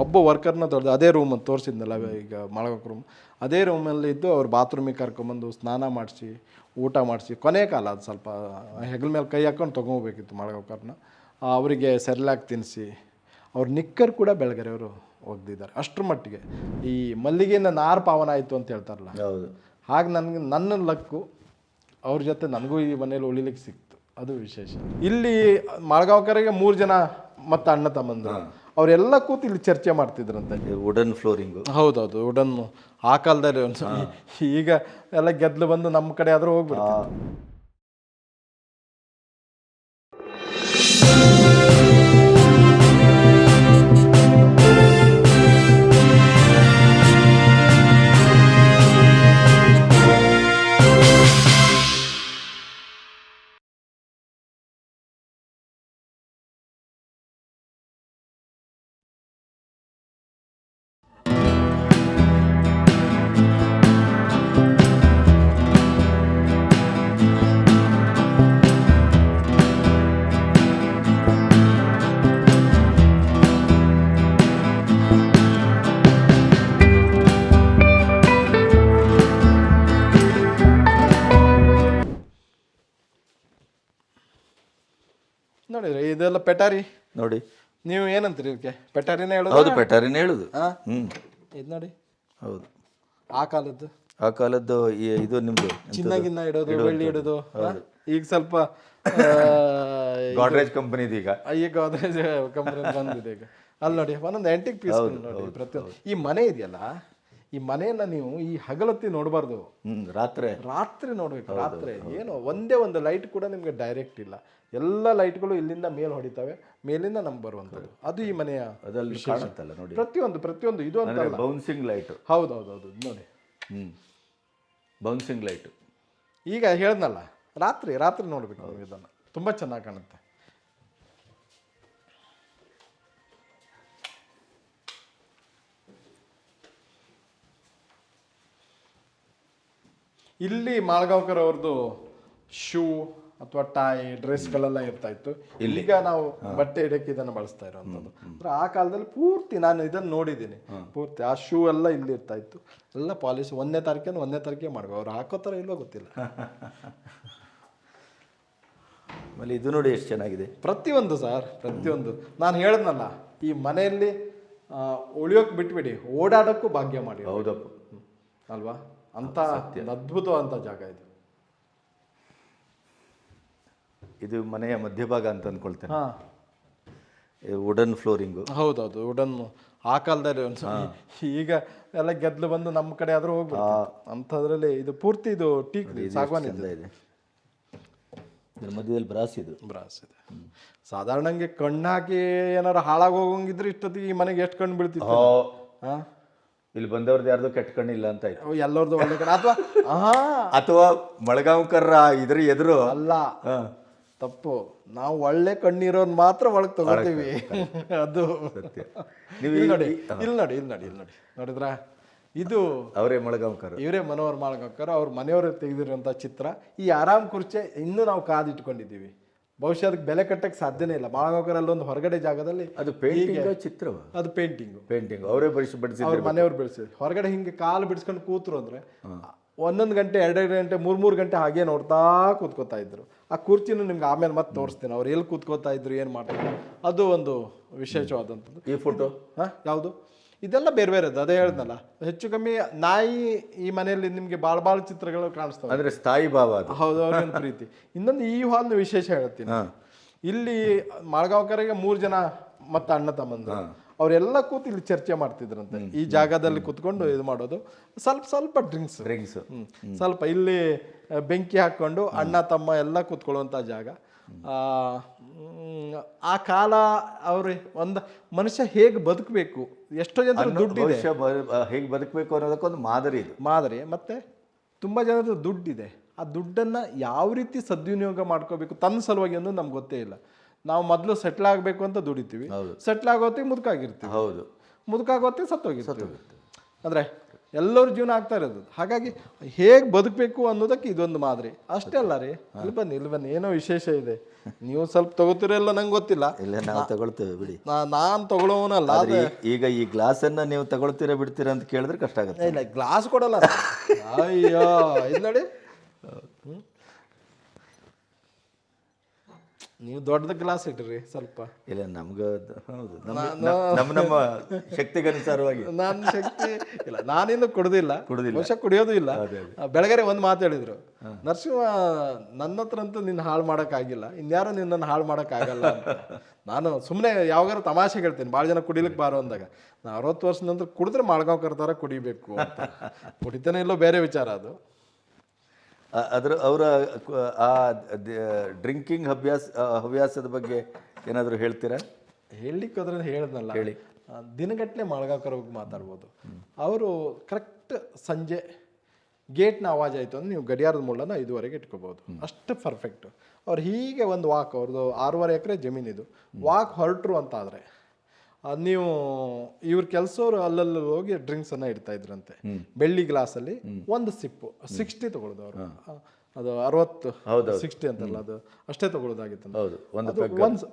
ಒಬ್ಬ ವರ್ಕರ್ನ ತೊಡೆದು ಅದೇ ರೂಮ್ ತೋರಿಸಿದ್ನಲ್ಲ ಈಗ ಮಳಗಕ್ಕೆ ರೂಮ್ ಅದೇ ರೂಮಲ್ಲಿ ಇದ್ದು ಅವ್ರು ಬಾತ್ರೂಮಿಗೆ ಕರ್ಕೊಂಬಂದು ಸ್ನಾನ ಮಾಡಿಸಿ ಊಟ ಮಾಡಿಸಿ ಕೊನೆ ಕಾಲ ಅದು ಸ್ವಲ್ಪ ಹೆಗಲ ಮೇಲೆ ಕೈ ಹಾಕೊಂಡು ತೊಗೊಬೇಕಿತ್ತು ಮಳಗೋಕರ್ನ ಅವರಿಗೆ ಸೆರ್ಲಾಕ್ ತಿನ್ನಿಸಿ ಅವ್ರ ನಿಕ್ಕರ್ ಕೂಡ ಬೆಳಗರೆಯವರು ಒಗ್ದಿದ್ದಾರೆ ಅಷ್ಟರ ಮಟ್ಟಿಗೆ. ಈ ಮಲ್ಲಿಗೆಯಿಂದ ನಾರು ಪಾವನ ಆಯಿತು ಅಂತ ಹೇಳ್ತಾರಲ್ಲ ಹೌದು. ಹಾಗೆ ನನಗೆ ನನ್ನ ಲಕ್ಕು ಅವ್ರ ಜೊತೆ ನನಗೂ ಈ ಮನೇಲಿ ಉಳಿಲಿಕ್ಕೆ ಸಿಕ್ತು. ಅದು ವಿಶೇಷ. ಇಲ್ಲಿ ಮಳಗಾವ್ಕರಿಗೆ ಮೂರು ಜನ ಮತ್ತು ಅಣ್ಣ ತಮ್ಮಂದ್ರು. ಅವರೆಲ್ಲ ಕೂತು ಇಲ್ಲಿ ಚರ್ಚೆ ಮಾಡ್ತಿದ್ರಂತೆ. ವುಡನ್ ಫ್ಲೋರಿಂಗು ಹೌದೌದು ವುಡನ್ ಆ ಕಾಲದಲ್ಲಿ ಒಂದು ಈಗ ಎಲ್ಲ ಗೆದ್ದಲು ಬಂದು ನಮ್ಮ ಕಡೆ ಆದರೂ ಹೋಗ್ಬಿಡ್ತಾರೆ ನೋಡಿದ್ರಿ ಇದೆಲ್ಲ ಪೆಟಾರಿ? ನೋಡಿ. ನೀವು ಏನಂತೀರಿ ಇದಕ್ಕೆ? ಪೆಟಾರಿನೇ ಹೇಳೋದು? ಹೌದು ಪೆಟಾರಿನ ಹೇಳುದು? ಹ್ಮ್. ಇದು ನೋಡಿ. ಹೌದು. ಆ ಕಾಲದ್ದು. ಆ ಕಾಲದ್ದು ಈ- ಇದು ನಿಮ್ದು ಚಿನ್ನ ಗಿನ್ನ ಇಡೋದು ಬೆಳ್ಳಿ ಇಡೋದು? ಈಗ ಸ್ವಲ್ಪ ಗಾಡ್ರೇಜ್ ಕಂಪನಿದು ಈಗ. ಈಗ ಗೋದ್ರೇಜ್ ಕಂಪನಿ ಬಂದಿದೆ ಈಗ. ಅಲ್ಲಿ ನೋಡಿ ಒಂದೊಂದು ಆಂಟಿಕ್ ಪೀಸ್ ನೋಡಿ ಪ್ರತಿಯೊಂದು. ಈ ಮನೆ ಇದೆಯಲ್ಲ? ಈ ಮನೆಯನ್ನ ನೀವು ಈ ಹಗಲತ್ತಿ ನೋಡಬಾರ್ದು. ರಾತ್ರಿ. ರಾತ್ರಿ ನೋಡ್ಬೇಕು ರಾತ್ರಿ. ಏನು ಒಂದೇ ಒಂದು ಲೈಟ್ ಕೂಡ ನಿಮ್ಗೆ ಡೈರೆಕ್ಟ್ ಇಲ್ಲ. ಎಲ್ಲ ಲೈಟ್ಗಳು ಇಲ್ಲಿಂದ ಮೇಲ್ ಹೊಡಿತವೆ ಮೇಲಿಂದ ನಮ್ಗೆ ಬರುವಂಥದ್ದು. ಅದು ಈ ಮನೆಯ ಕಾಣುತ್ತಲ್ಲ ನೋಡಿ. ಪ್ರತಿಯೊಂದು ಪ್ರತಿಯೊಂದು ಇದು ಅಂತ ಬೌನ್ಸಿಂಗ್ ಲೈಟ್ ಹೌದು ಹೌದು ಹೌದು ನೋಡಿ. ಹ್ಮ್. ಬೌನ್ಸಿಂಗ್ ಲೈಟ್ ಈಗ ಹೇಳ್ದಲ್ಲ ರಾತ್ರಿ ರಾತ್ರಿ ನೋಡ್ಬೇಕು ಇದನ್ನು. ತುಂಬ ಚೆನ್ನಾಗಿ ಕಾಣುತ್ತೆ. ಇಲ್ಲಿ ಮಾಳ್ಗಾವ್ಕರ್ ಅವ್ರದ್ದು ಶೂ ಅಥವಾ ಟಾಯ್ ಡ್ರೆಸ್ಗಳೆಲ್ಲ ಇರ್ತಾ ಇತ್ತು. ಈಗ ನಾವು ಬಟ್ಟೆ ಇಡಕ್ಕೆ ಇದನ್ನು ಬಳಸ್ತಾ ಇರೋವಂಥದ್ದು. ಅಂದ್ರೆ ಆ ಕಾಲದಲ್ಲಿ ಪೂರ್ತಿ ನಾನು ಇದನ್ನು ನೋಡಿದ್ದೀನಿ. ಪೂರ್ತಿ ಆ ಶೂ ಎಲ್ಲ ಇಲ್ಲಿ ಇರ್ತಾ ಇತ್ತು. ಎಲ್ಲ ಪಾಲಿಶ್ ಒಂದನೇ ತಾರೀಕಿನ ಒಂದನೇ ತಾರೀಕಿಗೆ ಮಾಡ್ಬೇಕು. ಅವ್ರು ಹಾಕೋ ಥರ ಇಲ್ವೋ ಗೊತ್ತಿಲ್ಲ. ಆಮೇಲೆ ಇದು ನೋಡಿ ಎಷ್ಟು ಚೆನ್ನಾಗಿದೆ. ಪ್ರತಿಯೊಂದು ಸರ್ ಪ್ರತಿಯೊಂದು. ನಾನು ಹೇಳ್ದನಲ್ಲ ಈ ಮನೆಯಲ್ಲಿ ಉಳಿಯೋಕೆ ಉಳಿಯೋಕ್ ಬಿಟ್ಬಿಡಿ. ಓಡಾಡೋಕ್ಕೂ ಭಾಗ್ಯ ಮಾಡಿ ಹೌದಪ್ಪ. ಅಲ್ವಾ? ಅಂತ ಅದ್ಭುತವಾದಂಥ ಜಾಗ ಇದು. ಇದು ಮನೆಯ ಮಧ್ಯಭಾಗ ಅಂತ ಅಂದ್ಕೊಳ್ತೇನೆ ಹಾ. ವುಡನ್ ಫ್ಲೋರಿಂಗು ಹೌದೌದು ವುಡನ್ ಆ ಕಾಲದಲ್ಲಿ ಒಂದು ಈಗ ಎಲ್ಲ ಗೆದ್ಲು ಬಂದು ನಮ್ಮ ಕಡೆ ಆದರೂ ಹೋಗ್ಬಿಡ್ತು ಅಂಥದ್ರಲ್ಲಿ ಇದು ಪೂರ್ತಿ ಇದು ಟೀಕ್ ಸಾಗವಾನಿ ಇದೆ ಇದ್ರ ಮಧ್ಯದಲ್ಲಿ ಬ್ರಾಸ್ ಇದು. ಬ್ರಾಸ್ ಇದೆ. ಸಾಧಾರಣಂಗೆ ಕಣ್ಣು ಹಾಕಿ ಏನಾರು ಹಾಳಾಗಿ ಹೋಗಂಗಿದ್ರೆ ಇಷ್ಟೊತ್ತಿಗೆ ಈ ಮನೆಗೆ ಎಷ್ಟು ಕಣ್ಣು ಬೀಳ್ತಿತ್ತು? ಹಾ. ಇಲ್ಲಿ ಬಂದವ್ರದ್ದು ಯಾರ್ದು ಕೆಟ್ಟ ಕಣ್ಣಿಲ್ಲ ಅಂತ ಆಯ್ತು. ಎಲ್ಲರದು ಒಳ್ಳೆ ಕಡೆ ಅಥವಾ ಹಾ ಅಥವಾ ಮಳಗಾಂವ್ಕರ ಇದ್ರ ಎದುರು. ಅಲ್ಲ. ತಪ್ಪು. ನಾವು ಒಳ್ಳೆ ಕಣ್ಣಿರೋನ್ ಮಾತ್ರ ಒಳಗೆ ತಗೊಳ್ತೀವಿ ಅದು. ನೀವು ಇಲ್ಲಿ ನೋಡಿ ಇಲ್ಲಿ ನೋಡಿ ಇಲ್ಲಿ ನೋಡಿ ಇಲ್ಲಿ ನೋಡಿ. ನೋಡಿದ್ರ? ಇದು ಅವರೇ ಮಳಗಾಂವ್ಕರ್. ಇವರೇ ಮನೋಹರ್ ಮಳಗಾಂವ್ಕರ್. ಅವ್ರ ಮನೆಯವರು ತೆಗೆದಿರುವಂಥ ಚಿತ್ರ. ಈ ಆರಾಮ್ ಕುರ್ಚೆ ಇನ್ನೂ ನಾವು ಕಾದಿಟ್ಕೊಂಡಿದ್ದೀವಿ. ಬಹುಶಃ ಅದಕ್ಕೆ ಬೆಲೆ ಕಟ್ಟಕ್ಕೆ ಸಾಧ್ಯನೇ ಇಲ್ಲ. ಮಾಳ್ಗಕ್ಕರ್ ಒಂದು ಹೊರಗಡೆ ಜಾಗದಲ್ಲಿ ಅದು ಪೇಂಟಿಂಗ್ ಚಿತ್ರವ? ಅದು ಪೇಂಟಿಂಗ್ ಪೇಂಟಿಂಗ್ ಅವರೇ ಬಡಿಸಿ ಬಡಿಸಿದ್ರು ಅವ್ರ ಮನೆಯವ್ರು ಬೆಳೆಸಿದ್ರು ಹೊರಗಡೆ ಹಿಂಗೆ ಕಾಲು ಬಿಡಿಸ್ಕೊಂಡು ಕೂತ್ರು ಅಂದ್ರೆ ಒಂದೊಂದು ಗಂಟೆ ಎರಡೆರಡು ಗಂಟೆ ಮೂರು ಮೂರು ಗಂಟೆ ಹಾಗೆ ನೋಡ್ತಾ ಕೂತ್ಕೋತಾ ಇದ್ರು. ಆ ಕುರ್ಚಿನೂ ನಿಮ್ಗೆ ಆಮೇಲೆ ಮತ್ತೆ ತೋರಿಸ್ತೀನಿ. ಅವ್ರು ಎಲ್ಲಿ ಕೂತ್ಕೋತಾ ಇದ್ರು ಏನು ಮಾಡ್ತಾರೆ ಅದು ಒಂದು ವಿಶೇಷವಾದಂಥದ್ದು. ಈ ಫೋಟೋ ಹಾಂ ಯಾವುದು? ಇದೆಲ್ಲ ಬೇರೆ ಬೇರೆದು ಅದೇ ಹೇಳ್ದಲ್ಲ ಹೆಚ್ಚು ಕಮ್ಮಿ ನಾಯಿ ಈ ಮನೆಯಲ್ಲಿ ನಿಮಗೆ ಭಾಳ ಭಾಳ ಚಿತ್ರಗಳು ಕಾಣಿಸ್ತವೆ. ಅಂದ್ರೆ ಸ್ಥಾಯಿ ಭಾವ ಅದು. ಹೌದು ಅವ್ರಿಗೊಂದು ಪ್ರೀತಿ. ಇನ್ನೊಂದು ಈ ಹಾಲ್ನ ವಿಶೇಷ ಹೇಳ್ತೀನಿ. ಇಲ್ಲಿ ಮಾಳ್ಗಾವ್ಕರಿಗೆ ಮೂರು ಜನ ಮತ್ತು ಅಣ್ಣ ತಮ್ಮಂದ್ರು. ಅವರೆಲ್ಲ ಕೂತು ಇಲ್ಲಿ ಚರ್ಚೆ ಮಾಡ್ತಿದ್ರಂತೆ. ಈ ಜಾಗದಲ್ಲಿ ಕೂತ್ಕೊಂಡು ಇದು ಮಾಡೋದು. ಸ್ವಲ್ಪ ಸ್ವಲ್ಪ ಡ್ರಿಂಕ್ಸ್ ಡ್ರಿಂಕ್ಸ್ ಸ್ವಲ್ಪ ಇಲ್ಲಿ ಆ, ಬೆಂಕಿ ಹಾಕೊಂಡು ಅಣ್ಣ ತಮ್ಮ ಎಲ್ಲ ಕೂತ್ಕೊಳ್ಳುವಂಥ ಜಾಗ. ಆ, ಆ ಕಾಲ ಅವ್ರ ಒಂದು ಮನುಷ್ಯ ಹೇಗೆ ಬದುಕಬೇಕು? ಎಷ್ಟೋ ಜನ ದುಡ್ಡಿದೆ. ಹೇಗೆ ಬದುಕಬೇಕು ಅನ್ನೋದಕ್ಕೊಂದು ಮಾದರಿ ಇದು. ಮಾದರಿ ಮತ್ತೆ ತುಂಬ ಜನರದ್ದು ದುಡ್ಡಿದೆ. ಆ ದುಡ್ಡನ್ನು ಯಾವ ರೀತಿ ಸದ್ವಿನಿಯೋಗ ಮಾಡ್ಕೋಬೇಕು ತನ್ನ ಸಲುವಾಗಿ ಅನ್ನೋದು ನಮ್ಗೆ ಗೊತ್ತೇ ಇಲ್ಲ. ನಾವು ಮೊದಲು ಸೆಟ್ಲ್ ಆಗಬೇಕು ಅಂತ ದುಡಿತೀವಿ. ಸೆಟ್ಲ್ ಆಗೋತ್ತಿಗೆ ಮುದುಕಾಗಿರ್ತೀವಿ. ಹೌದು. ಮುದುಕಾಗೋತ್ತಿಗೆ ಸತ್ತೋಗಿರ್ತೀವಿ. ಅಂದರೆ ಎಲ್ಲರ ಜೀವನ ಆಗ್ತಾ ಇರೋದು. ಹಾಗಾಗಿ ಹೇಗೆ ಬದುಕಬೇಕು ಅನ್ನೋದಕ್ಕೆ ಇದೊಂದು ಮಾದರಿ. ಅಷ್ಟೇ ಅಲ್ಲ ರೀ. ಇಲ್ಲಿ ಬನ್ನಿ ಇಲ್ಲಿ ಬನ್ನಿ. ಏನೋ ವಿಶೇಷ ಇದೆ. ನೀವು ಸ್ವಲ್ಪ ತಗೋತಿರಲ್ಲ ನಂಗೆ ಗೊತ್ತಿಲ್ಲ. ಇಲ್ಲ ನಾವು ತಗೊಳ್ತೇವೆ ಬಿಡಿ. ನಾನು ತಗೊಳ್ಳೋನಲ್ಲ ಆದ್ರೆ ಈಗ ಈ ಗ್ಲಾಸನ್ನ ನೀವು ತಗೊಳ್ತೀರಾ ಬಿಡ್ತೀರಾ ಅಂತ ಕೇಳಿದ್ರೆ ಕಷ್ಟ ಆಗುತ್ತೆ. ಇಲ್ಲ ಗ್ಲಾಸ್ ಕೊಡಲ್ಲ. ಅಯ್ಯೋ ಇದು ನೋಡಿ. ನೀವು ದೊಡ್ಡದ ಗ್ಲಾಸ್ ಇಟ್ರಿ ಸ್ವಲ್ಪ. ಇಲ್ಲ ನಮ್ಗೆ ಹೌದು. ನಮ್ಮ ನಮ್ಮ ಶಕ್ತಿಗೆ ಅನುಸಾರವಾಗಿ ನನ್ನ ಶಕ್ತಿ ಇಲ್ಲ ನಾನಿನ್ನು ಕುಡ್ದಿಲ್ಲ. ಕುಡ್ದಿಲ್ಲ. ವರ್ಷ ಕುಡಿಯೋದು ಇಲ್ಲ. ಬೆಳಗರೆ ಒಂದು ಮಾತು ಹೇಳಿದ್ರು. ನರಸಿಂಹ ನನ್ನ ಹತ್ರ ಅಂತೂ ನಿನ್ನ ಹಾಳು ಮಾಡೋಕ್ಕಾಗಿಲ್ಲ. ಇನ್ಯಾರು ನಿನ್ನನ್ನು ಹಾಳು ಮಾಡೋಕ್ಕಾಗಲ್ಲ ನಾನು ಸುಮ್ಮನೆ ಯಾವಾಗಾರು ತಮಾಷೆ ಹೇಳ್ತೀನಿ. ಭಾಳ ಜನ ಕುಡಿಲಿಕ್ಕೆ ಬಾರೋ ಅಂದಾಗ ನಾ ಅರವತ್ತು ವರ್ಷ ನಂತರ ಕುಡಿದ್ರೆ ಮಾಳ್ಗಾಂವ್ಕರ್ ಥರ ಕುಡಿಬೇಕು ಕುಡಿತಾನೆ ಇಲ್ಲೋ ಬೇರೆ ವಿಚಾರ ಅದು. ಅದ್ರ ಅವರ ಆ ಡ್ರಿಂಕಿಂಗ್ ಹವ್ಯಾಸ ಹವ್ಯಾಸದ ಬಗ್ಗೆ ಏನಾದರೂ ಹೇಳ್ತೀರಾ? ಹೇಳಲಿಕ್ಕೆ ಹೋದ್ರೆ ಹೇಳ್ದಲ್ಲ ಹೇಳಿ. ದಿನಗಟ್ಟಲೆ ಮಾಳ್ಗಾಂವ್ಕರ್ ಹೋಗಿ ಮಾತಾಡ್ಬೋದು. ಅವರು ಕರೆಕ್ಟ್ ಸಂಜೆ ಗೇಟ್ನ ಆವಾಜ್ ಆಯಿತು ಅಂದ್ರೆ ನೀವು ಗಡಿಯಾರದ ಮುಳ್ಳನ್ನು ಐದುವರೆಗೆ ಇಟ್ಕೋಬೋದು. ಅಷ್ಟು ಪರ್ಫೆಕ್ಟ್ ಅವ್ರು ಹೀಗೆ ಒಂದು ವಾಕ್ ಅವ್ರದ್ದು ಆರೂವರೆ ಎಕರೆ ಜಮೀನಿದು. ವಾಕ್ ಹೊರಟ್ರು ಅಂತ ಆದರೆ ನೀವು ಇವ್ರ ಕೆಲಸವ್ರು ಅಲ್ಲಲ್ಲಿ ಹೋಗಿ ಅನ್ನ ಇಡ್ತಾ ಇದ್ರಂತೆ. ಬೆಳ್ಳಿ ಗ್ಲಾಸ್ ಅಲ್ಲಿ ಒಂದು ಸಿಪ್ಪು ಸಿಕ್ಸ್ಟಿ ತಗೊಳ್ಳೋದು ಅವರು. ಅದು ಅರವತ್ತು ಸಿಕ್ಸ್ಟಿ ಅಂತಲ್ಲ ಅದು. ಅಷ್ಟೇ ತಗೊಳ್ಳೋದಾಗಿತ್ತು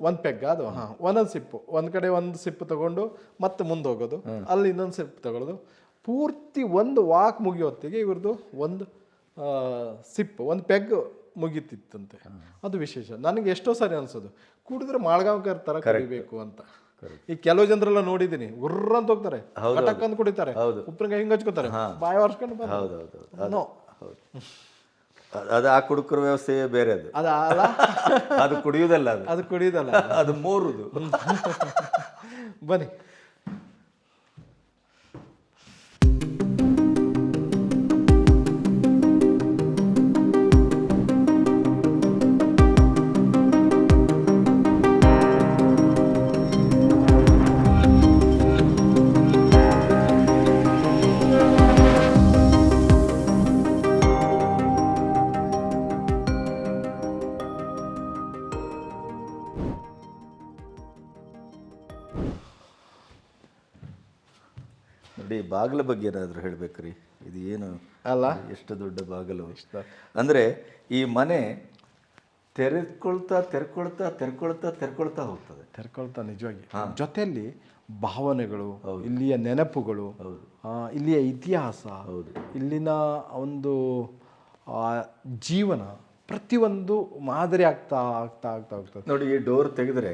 ಒಂದು ಪೆಗ್ ಅದು. ಹಾ. ಒಂದೊಂದು ಸಿಪ್ಪು ಒಂದ್ ಕಡೆ ಒಂದು ಸಿಪ್ಪು ತಗೊಂಡು ಮತ್ತೆ ಮುಂದೆ ಹೋಗೋದು. ಅಲ್ಲಿ ಇನ್ನೊಂದು ಸಿಪ್ ತಗೊಳ್ಳೋದು ಪೂರ್ತಿ ಒಂದು ವಾಕ್ ಮುಗಿಯೋತ್ತಿಗೆ ಇವ್ರದ್ದು ಒಂದು ಸಿಪ್ ಸಿಪ್ಪು ಒಂದು ಪೆಗ್ ಮುಗಿತಿತ್ತಂತೆ. ಅದು ವಿಶೇಷ. ನನಗೆ ಎಷ್ಟೋ ಸಾರಿ ಅನ್ಸೋದು. ಕುಡಿದ್ರೆ ಮಾಳ್ಗಾಂವ್ಕರ್ ತರ ಕರಿಬೇಕು ಅಂತ. ಈ ಕೆಲವು ಜನರೆಲ್ಲ ನೋಡಿದ್ದೀನಿ ಉರ್ರ ಅಂತ ಹೋಗ್ತಾರೆ ಕಟಕ್ ಅಂತ ಕುಡಿತಾರೆ ಉಪ್ಪಿನಕಾಯಿ ಹಿಂಗ್ ಹಚ್ಕೋತಾರೆ ಬಾಯಿ ಒರ್ಸ್ಕೊಂಡು ಹೌದು ಅದು ಆ ಕುಡುಕರ ವ್ಯವಸ್ಥೆ ಬೇರೆ ಅದು. ಅದ ಅಲ್ಲ? ಅದು ಕುಡಿಯೋದಲ್ಲ ಅದು. ಅದು ಕುಡಿಯೋದಲ್ಲ ಅದು ಮೂರುದು. ಬನ್ನಿ. ಬಾಗಿಲ ಬಗ್ಗೆ ಏನಾದರೂ ಹೇಳಬೇಕ್ರಿ? ಇದು ಏನು ಅಲ್ಲ. ಎಷ್ಟು ದೊಡ್ಡ ಬಾಗಿಲು? ಅಂದರೆ ಈ ಮನೆ ತೆರೆದ್ಕೊಳ್ತಾ ತೆರ್ಕೊಳ್ತಾ ತೆರ್ಕೊಳ್ತಾ ತೆರ್ಕೊಳ್ತಾ ಹೋಗ್ತದೆ. ತೆರ್ಕೊಳ್ತಾ ನಿಜವಾಗಿ. ಜೊತೆಯಲ್ಲಿ ಭಾವನೆಗಳು ಇಲ್ಲಿಯ ನೆನಪುಗಳು ಹೌದು. ಇಲ್ಲಿಯ ಇತಿಹಾಸ ಇಲ್ಲಿನ ಒಂದು ಜೀವನ ಪ್ರತಿಯೊಂದು ಮಾದರಿ ಆಗ್ತಾ ಆಗ್ತಾ ಆಗ್ತಾ ಹೋಗ್ತದೆ. ನೋಡಿ ಈ ಡೋರ್ ತೆಗೆದ್ರೆ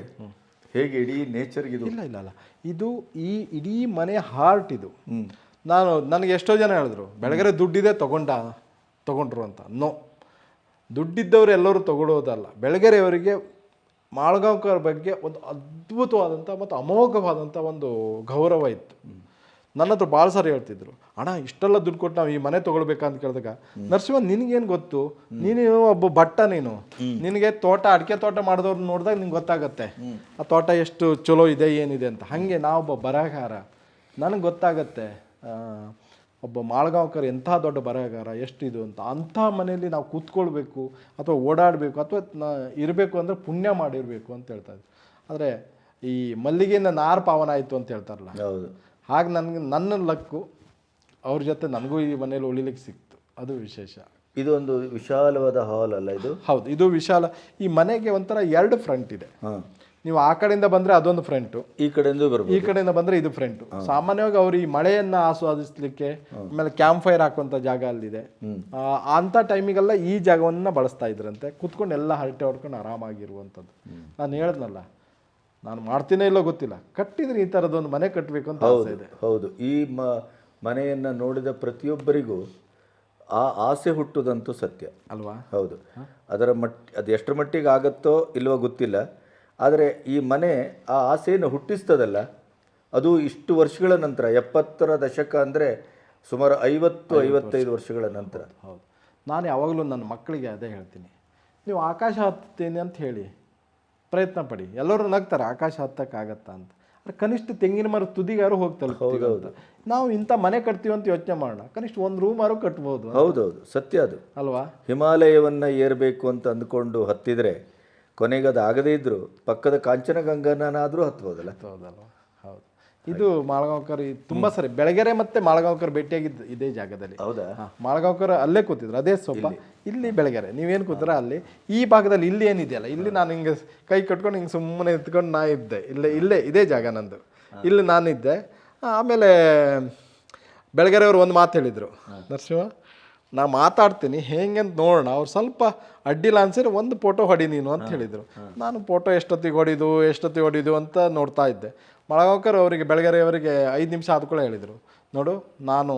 ಹೇಗೆ ಇಡೀ ನೇಚರ್ಗೆ ಇದು? ಇಲ್ಲ ಇಲ್ಲ ಅಲ್ಲ ಇದು ಈ ಇಡೀ ಮನೆ ಹಾರ್ಟ್ ಇದು. ನಾನು ನನಗೆ ಎಷ್ಟೋ ಜನ ಹೇಳಿದ್ರು ಬೆಳಗರೆ ದುಡ್ಡಿದೆ ತಗೊಂಡ ತಗೊಂಡ್ರು ಅಂತ. ನೋ ದುಡ್ಡಿದ್ದವರು ಎಲ್ಲರೂ ತಗೊಳ್ಳೋದಲ್ಲ ಬೆಳಗೆರೆಯವರಿಗೆ ಮಾಳ್ಗಾಂವ್ಕರ್ ಬಗ್ಗೆ ಒಂದು ಅದ್ಭುತವಾದಂಥ ಮತ್ತು ಅಮೋಘವಾದಂಥ ಒಂದು ಗೌರವ ಇತ್ತು. ನನ್ನ ಹತ್ರ ಭಾಳ ಸಾರಿ ಹೇಳ್ತಿದ್ರು. ಅಣ್ಣ ಇಷ್ಟೆಲ್ಲ ದುಡ್ಡು ಕೊಟ್ಟು ನಾವು ಈ ಮನೆ ತಗೊಳ್ಬೇಕಂತ ಕೇಳಿದಾಗ ನರಸಿಂಹ ನಿನಗೇನು ಗೊತ್ತು? ನೀನು ಒಬ್ಬ ಭಟ್ಟ ನೀನು. ನಿನಗೆ ತೋಟ ಅಡಿಕೆ ತೋಟ ಮಾಡಿದವ್ರು ನೋಡಿದಾಗ ನಿಂಗೆ ಗೊತ್ತಾಗತ್ತೆ. ಆ ತೋಟ ಎಷ್ಟು ಚಲೋ ಇದೆ ಏನಿದೆ ಅಂತ. ಹಾಗೆ ನಾವೊಬ್ಬ ಬರಹಗಾರ. ನನಗೆ ಗೊತ್ತಾಗತ್ತೆ ಒಬ್ಬ ಮಾಳ್ಗಾಂವ್ಕರ್ ಎಂಥ ದೊಡ್ಡ ಬರಹಗಾರ ಎಷ್ಟಿದು ಅಂತ. ಅಂಥ ಮನೆಯಲ್ಲಿ ನಾವು ಕೂತ್ಕೊಳ್ಬೇಕು ಅಥವಾ ಓಡಾಡಬೇಕು ಅಥವಾ ಇರಬೇಕು ಅಂದರೆ ಪುಣ್ಯ ಮಾಡಿರಬೇಕು ಅಂತ ಹೇಳ್ತಾ ಇದ್ರು. ಆದರೆ ಈ ಮಲ್ಲಿಗೆಯಿಂದ ನಾರು ಪಾವನ ಆಯಿತು ಅಂತ ಹೇಳ್ತಾರಲ್ಲ ಹೌದು. ಹಾಗೆ ನನಗೆ ನನ್ನ ಲಕ್ಕು ಅವ್ರ ಜೊತೆ ನನಗೂ ಈ ಮನೇಲಿ ಉಳಿಲಿಕ್ಕೆ ಸಿಕ್ತು. ಅದು ವಿಶೇಷ. ಇದು ಒಂದು ವಿಶಾಲವಾದ ಹಾಲ್ ಅಲ್ಲ ಇದು? ಹೌದು ಇದು ವಿಶಾಲ. ಈ ಮನೆಗೆ ಒಂಥರ ಎರಡು ಫ್ರಂಟ್ ಇದೆ. ನೀವು ಆ ಕಡೆಯಿಂದ ಬಂದರೆ ಅದೊಂದು ಫ್ರಂಟು ಈ ಕಡೆಯಿಂದ ಬರ್ಬೋದು. ಈ ಕಡೆಯಿಂದ ಬಂದರೆ ಇದು ಫ್ರಂಟು ಸಾಮಾನ್ಯವಾಗಿ ಅವರು ಈ ಮಳೆಯನ್ನ ಆಸ್ವಾದಿಸ್ಲಿಕ್ಕೆ ಆಮೇಲೆ ಕ್ಯಾಂಪ್ ಫೈರ್ ಹಾಕುವಂಥ ಜಾಗ ಅಲ್ಲಿದೆ. ಅಂಥ ಟೈಮಿಗೆಲ್ಲ ಈ ಜಾಗವನ್ನ ಬಳಸ್ತಾ ಇದ್ರಂತೆ. ಕುತ್ಕೊಂಡು ಎಲ್ಲ ಹರಟೆ ಹೊಡ್ಕೊಂಡು ಆರಾಮಾಗಿರುವಂಥದ್ದು. ನಾನು ಹೇಳ್ದನಲ್ಲ ನಾನು ಮಾಡ್ತೀನೋ ಇಲ್ಲೋ ಗೊತ್ತಿಲ್ಲ. ಕಟ್ಟಿದ್ರೆ ಈ ಥರದೊಂದು ಮನೆ ಕಟ್ಟಬೇಕು ಅಂತ ಆಸೆ ಇದೆ. ಹೌದು. ಈ ಮ ಮನೆಯನ್ನು ನೋಡಿದ ಪ್ರತಿಯೊಬ್ಬರಿಗೂ ಆ ಆಸೆ ಹುಟ್ಟುದಂತೂ ಸತ್ಯ. ಅಲ್ವಾ? ಹೌದು. ಅದರ ಮಟ್ ಅದು ಎಷ್ಟರ ಮಟ್ಟಿಗೆ ಆಗತ್ತೋ ಇಲ್ವೋ ಗೊತ್ತಿಲ್ಲ. ಆದರೆ ಈ ಮನೆ ಆ ಆಸೆಯನ್ನು ಹುಟ್ಟಿಸ್ತದಲ್ಲ ಅದು ಇಷ್ಟು ವರ್ಷಗಳ ನಂತರ ಎಪ್ಪತ್ತರ ದಶಕ ಅಂದರೆ ಸುಮಾರು ಐವತ್ತು ಐವತ್ತೈದು ವರ್ಷಗಳ ನಂತರ. ಹೌದು ನಾನು ಯಾವಾಗಲೂ ನನ್ನ ಮಕ್ಕಳಿಗೆ ಅದೇ ಹೇಳ್ತೀನಿ. ನೀವು ಆಕಾಶ ಹತ್ತೀನಿ ಅಂತ ಹೇಳಿ. ಪ್ರಯತ್ನ ಪಡಿ. ಎಲ್ಲರೂ ನಗ್ತಾರೆ ಆಕಾಶ ಹತ್ತಕ್ಕಾಗತ್ತಾ ಅಂತ. ಆದ್ರೆ ಕನಿಷ್ಠ ತೆಂಗಿನ ಮರ ತುದಿಗಾರು ಹೋಗಿ ತಲುಪ್ತೀವಿ ಅಂತ. ನಾವು ಇಂಥ ಮನೆ ಕಟ್ತೀವಿ ಅಂತ ಯೋಚನೆ ಮಾಡೋಣ. ಕನಿಷ್ಠ ಒಂದು ರೂಮಾರು ಕಟ್ಬೋದು ಹೌದೌದು. ಸತ್ಯ ಅದು. ಅಲ್ವಾ? ಹಿಮಾಲಯವನ್ನು ಏರಬೇಕು ಅಂತ ಅಂದ್ಕೊಂಡು ಹತ್ತಿದರೆ ಕೊನೆಗೆ ಅದು ಆಗದೇ ಇದ್ದರೂ ಪಕ್ಕದ ಕಾಂಚನಗಂಗನಾದರೂ ಹತ್ಬೋದಲ್ಲ? ಹೌದಲ್ವಾ ಹೌದು ಇದು ಮಾಳಗಾಂವ್ಕರ್ ತುಂಬಾ ಸರಿ ಬೆಳಗೆರೆ ಮತ್ತೆ ಮಾಳಗಾಂವ್ಕರ್ ಭೇಟಿಯಾಗಿದ್ದು ಇದೇ ಜಾಗದಲ್ಲಿ. ಹೌದಾ? ಮಾಳಗಾಂವ್ಕರ್ ಅಲ್ಲೇ ಕೂತಿದ್ರು ಅದೇ ಸೊಪ್ಪ ಇಲ್ಲಿ. ಬೆಳಗೆರೆ ನೀವೇನು ಕೂತಿರ ಅಲ್ಲಿ? ಈ ಭಾಗದಲ್ಲಿ ಇಲ್ಲಿ ಏನಿದೆಯಲ್ಲ ಇಲ್ಲಿ ನಾನು ಹಿಂಗೆ ಕೈ ಕಟ್ಕೊಂಡು ಹಿಂಗೆ ಸುಮ್ಮನೆ ಎತ್ಕೊಂಡು ನಾ ಇದ್ದೆ ಇಲ್ಲೇ ಇಲ್ಲೇ ಇದೇ ಜಾಗ ನಂದು. ಇಲ್ಲಿ ನಾನಿದ್ದೆ ಆಮೇಲೆ ಬೆಳಗೆರೆ ಅವರು ಒಂದು ಮಾತು ಹೇಳಿದರು ನರಸಿಂಹ ನಾ ಮಾತಾಡ್ತೀನಿ ಹೆಂಗೆ ಅಂತ ನೋಡೋಣ ಅವ್ರು ಸ್ವಲ್ಪ ಅಡ್ಡಿಲ್ಲ ಅನ್ಸಿದ್ರೆ ಒಂದು ಫೋಟೋ ಹೊಡಿ ನೀನು ಅಂತ ಹೇಳಿದರು. ನಾನು ಫೋಟೋ ಎಷ್ಟೊತ್ತಿಗೆ ಹೊಡಿದು ಎಷ್ಟೊತ್ತಿಗೆ ಹೊಡಿದು ಅಂತ ನೋಡ್ತಾ ಇದ್ದೆ. ಮಳಗಾಂವ್ಕರ್ ಅವರಿಗೆ ಬೆಳಗರೆಯವರಿಗೆ ಐದು ನಿಮಿಷ ಆದ ಕೂಡ ಹೇಳಿದರು. ನೋಡು ನಾನು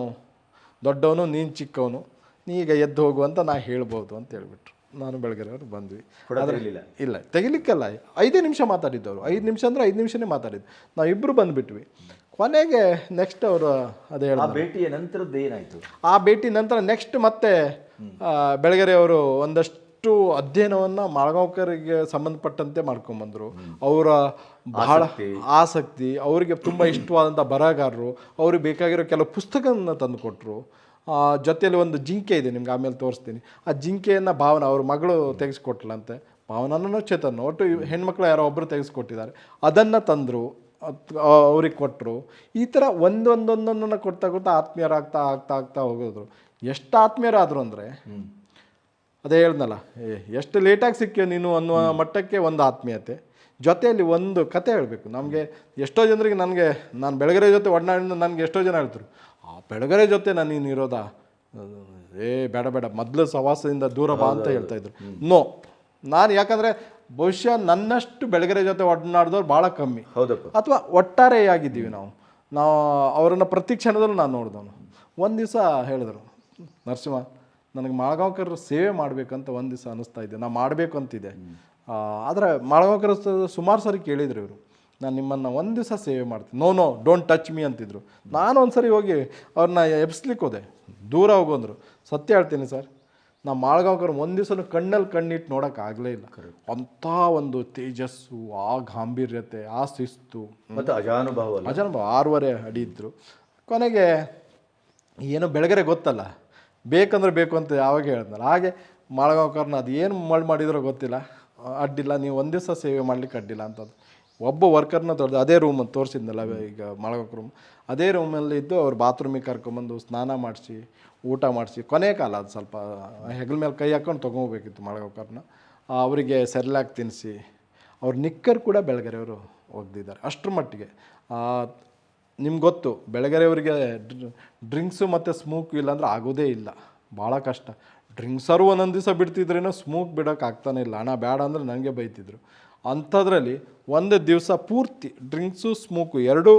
ದೊಡ್ಡವನು ನೀನು ಚಿಕ್ಕವನು ನೀ ಈಗ ಎದ್ದು ಹೋಗು ಅಂತ ನಾ ಹೇಳ್ಬೋದು ಅಂತ ಹೇಳ್ಬಿಟ್ರು. ನಾನು ಬೆಳಗೆರೆಯವರು ಬಂದ್ವಿ. ಅದರಲ್ಲಿಲ್ಲ ಇಲ್ಲ ತೆಗಿಲಿಕ್ಕೆಲ್ಲ. ಐದೇ ನಿಮಿಷ ಮಾತಾಡಿದ್ದವರು. ಐದು ನಿಮಿಷ ಅಂದ್ರೆ ಐದು ನಿಮಿಷನೇ ಮಾತಾಡಿದ್ದು. ನಾವಿಬ್ಬರು ಬಂದುಬಿಟ್ವಿ. ಕೊನೆಗೆ ನೆಕ್ಸ್ಟ್ ಅವರು ಅದೇ ಹೇಳ ಭೇಟಿಯ ನಂತರದ್ದು ಏನಾಯಿತು? ಆ ಭೇಟಿ ನಂತರ ನೆಕ್ಸ್ಟ್ ಮತ್ತೆ ಬೆಳಗರೆಯವರು ಬೆಳಗೆರೆ ಒಂದಷ್ಟು ಅಧ್ಯಯನವನ್ನು ಮಾಳಗಾಂವ್ಕರಿಗೆ ಸಂಬಂಧಪಟ್ಟಂತೆ ಮಾಡ್ಕೊಂಬಂದರು. ಅವರ ಬಹಳ ಆಸಕ್ತಿ. ಅವರಿಗೆ ತುಂಬ ಇಷ್ಟವಾದಂಥ ಬರಹಗಾರರು ಅವ್ರಿಗೆ ಬೇಕಾಗಿರೋ ಕೆಲವು ಪುಸ್ತಕಗಳನ್ನು ತಂದು ಕೊಟ್ಟರು ಜೊತೆಯಲ್ಲಿ ಒಂದು ಜಿಂಕೆ ಇದೆ ನಿಮ್ಗೆ ಆಮೇಲೆ ತೋರಿಸ್ತೀನಿ. ಆ ಜಿಂಕೆಯನ್ನು ಭಾವನ ಅವ್ರ ಮಗಳು ತೆಗೆಸ್ಕೊಟ್ಲಂತೆ. ಭಾವನನೂ ಚೇತನ್ ಒಟ್ಟು ಹೆಣ್ಮಕ್ಳು ಯಾರೋ ಒಬ್ಬರು ತೆಗೆಸ್ಕೊಟ್ಟಿದ್ದಾರೆ. ಅದನ್ನು ತಂದರು ಅವ್ರಿಗೆ ಕೊಟ್ಟರು ಈ ಥರ ಒಂದೊಂದೊಂದೊಂದನ್ನು ಕೊಡ್ತಾ ಕೊಡ್ತಾ ಆತ್ಮೀಯರಾಗ್ತಾ ಆಗ್ತಾ ಆಗ್ತಾ ಹೋಗೋದ್ರು. ಎಷ್ಟು ಆತ್ಮೀಯರಾದರು ಅಂದರೆ ಅದೇ ಹೇಳ್ದಲ್ಲ ಎಷ್ಟು ಲೇಟಾಗಿ ಸಿಕ್ಕಿಯೋ ನೀನು ಅನ್ನುವ ಮಟ್ಟಕ್ಕೆ ಒಂದು ಆತ್ಮೀಯತೆ. ಜೊತೆಯಲ್ಲಿ ಒಂದು ಕತೆ ಹೇಳಬೇಕು. ನಮಗೆ ಎಷ್ಟೋ ಜನರಿಗೆ ನನಗೆ ನಾನು ಬೆಳಗರೆ ಜೊತೆ ಒಡನಾಡಿದ ನನಗೆ ಎಷ್ಟೋ ಜನ ಹೇಳ್ತಾರೆ ಆ ಬೆಳಗರೆ ಜೊತೆ ನಾನು ನೀನು ಇರೋದಾ? ಏ ಬೇಡ ಬೇಡ ಮೊದಲು ಸವಾಸದಿಂದ ದೂರ ಬಾ ಅಂತ ಹೇಳ್ತಾ ಇದ್ರು. ನೋ ನಾನು ಯಾಕಂದರೆ ಬಹುಶಃ ನನ್ನಷ್ಟು ಬೆಳಗರೆ ಜೊತೆ ಒಡನಾಡಿದವ್ರು ಭಾಳ ಕಮ್ಮಿ. ಹೌದಪ್ಪ. ಅಥವಾ ಒಟ್ಟಾರೆಯಾಗಿದ್ದೀವಿ ನಾವು. ನಾವು ಅವರನ್ನು ಪ್ರತಿ ಕ್ಷಣದಲ್ಲೂ ನಾನು ನೋಡಿದವನು. ಒಂದು ದಿವಸ ಹೇಳಿದರು ನರಸಿಂಹ ನನಗೆ ಮಾಳಗಾಂವ್ಕರ್ ಸೇವೆ ಮಾಡಬೇಕಂತ ಒಂದು ದಿವಸ ಅನ್ನಿಸ್ತಾ ಇದೆ. ನಾ ಮಾಡಬೇಕು ಅಂತಿದೆ ಆದರೆ ಮಾಳಗಾಂವ್ಕರ್ ಸುಮಾರು ಸರಿ ಕೇಳಿದ್ರು ಇವರು. ನಾನು ನಿಮ್ಮನ್ನು ಒಂದು ದಿವಸ ಸೇವೆ ಮಾಡ್ತೀನಿ. No no don't touch me ಅಂತಿದ್ರು. ನಾನು ಒಂದು ಸರಿ ಹೋಗಿ ಅವ್ರನ್ನ ಎಬ್ಸ್ಲಿಕ್ಕೆ ಹೋದೆ. ದೂರ ಹೋಗೋಂದ್ರು. ಸತ್ಯ ಹೇಳ್ತೀನಿ ಸರ್ ನಾ ಮಾಳಗಾಂವ್ಕರ್ ಒಂದು ದಿವಸ ಕಣ್ಣಲ್ಲಿ ಕಣ್ಣಿಟ್ಟು ನೋಡೋಕ್ಕಾಗಲೇ ಇಲ್ಲ. ಅಂಥ ಒಂದು ತೇಜಸ್ಸು ಆ ಗಾಂಭೀರ್ಯತೆ ಆ ಶಿಸ್ತು. ಮತ್ತು ಅಜಾನುಭಾವ ಅಜಾನುಭಾವ ಅಜನ ಆರೂವರೆ ಅಡಿ ಇದ್ದರು ಕೊನೆಗೆ ಏನೋ ಬೆಳಗರೆ ಗೊತ್ತಲ್ಲ. ಬೇಕಂದ್ರೆ ಬೇಕು ಅಂತ ಯಾವಾಗ ಹೇಳಿದ್ನಲ್ಲ. ಹಾಗೆ ಮಾಳಗಾಂವ್ಕರ್ನ ಅದು ಏನು ಮಳ್ ಮಾಡಿದ್ರೋ ಗೊತ್ತಿಲ್ಲ. ಅಡ್ಡಿಲ್ಲ, ನೀವು ಒಂದು ದಿವಸ ಸೇವೆ ಮಾಡ್ಲಿಕ್ಕೆ ಅಡ್ಡಿಲ್ಲ ಅಂತದ್ದು. ಒಬ್ಬ ವರ್ಕರ್ನ ತೊಡೆದು ಅದೇ ರೂಮ್ ತೋರಿಸಿದ್ನಲ್ಲ ಈಗ ಮಾಳಗಾಂವ್ಕ ರೂಮ್ ಅದೇ ರೂಮಲ್ಲಿ ಇದ್ದು ಅವ್ರು ಬಾತ್ರೂಮಿಗೆ ಕರ್ಕೊಂಬಂದು ಸ್ನಾನ ಮಾಡಿಸಿ, ಊಟ ಮಾಡಿಸಿ, ಕೊನೆ ಕಾಲ ಅದು ಸ್ವಲ್ಪ ಹೆಗಲ ಮೇಲೆ ಕೈ ಹಾಕೊಂಡು ತೊಗೊಬೇಕಿತ್ತು ಮಾಳಗಾಂವ್ಕರ್ನ. ಅವರಿಗೆ ಸೆರ್ಲಾಕ್ ತಿನ್ನಿಸಿ ಅವ್ರ ನಿಕ್ಕರ್ ಕೂಡ ಬೆಳಗೆರೆಯವರು ಒಗ್ದಿದ್ದಾರೆ ಅಷ್ಟರ ಮಟ್ಟಿಗೆ. ನಿಮ್ಗೆ ಗೊತ್ತು ಬೆಳಗೆರೆಯವರಿಗೆ ಡ್ರಿಂಕ್ಸು ಮತ್ತು ಸ್ಮೋಕ್ ಇಲ್ಲಾಂದ್ರೆ ಆಗೋದೇ ಇಲ್ಲ. ಭಾಳ ಕಷ್ಟ. ಡ್ರಿಂಕ್ಸರು ಒಂದೊಂದು ದಿವಸ ಬಿಡ್ತಿದ್ರೇನೋ ಸ್ಮೂಕ್ ಬಿಡೋಕೆ ಆಗ್ತಾನೆ ಇಲ್ಲ. ಹಣ ಬೇಡ ಅಂದರೆ ನನಗೆ ಬೈತಿದ್ರು. ಅಂಥದ್ರಲ್ಲಿ ಒಂದು ದಿವಸ ಪೂರ್ತಿ ಡ್ರಿಂಕ್ಸು ಸ್ಮೂಕು ಎರಡೂ